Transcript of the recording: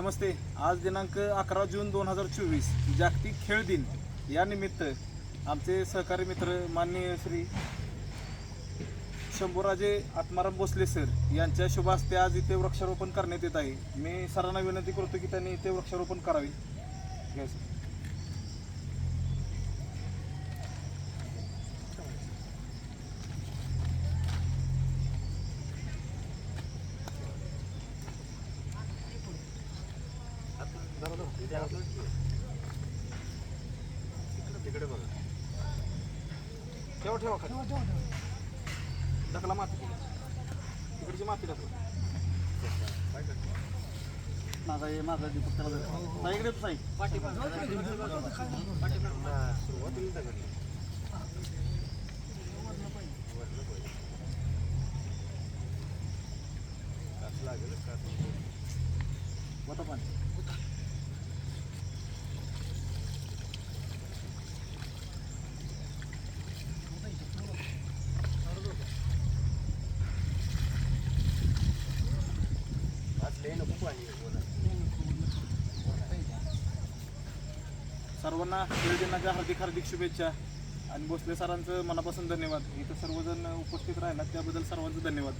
नमस्ते. आज दिनांक अकरा जून दोन हजार चोवीस जागतिक खेळ दिन. या निमित्त आमचे सहकारी मित्र माननीय श्री शंभूराजे आत्माराम भोसले सर यांच्या शुभ हस्ते आज इथे वृक्षारोपण करण्यात येत आहे. मी सरांना विनंती करतो की त्यांनी इथे वृक्षारोपण करावे. तिकडे बघा ठेवा ठेवा खाली ढकला माती तिकडची माती ढकला माझा हे माझा दीपक त्याला धर. साई इकडे तू साई. सुरुवातीला दगड कास लागेल कास वता पाणी. आज लय नको पाणी आहे, बोला. सर्वांना खेळ हार्दिक हार्दिक शुभेच्छा. आणि भोसले सरांचं मनापासून धन्यवाद. इथं सर्वजण उपस्थित राहिलात त्याबद्दल सर्वांचं धन्यवाद.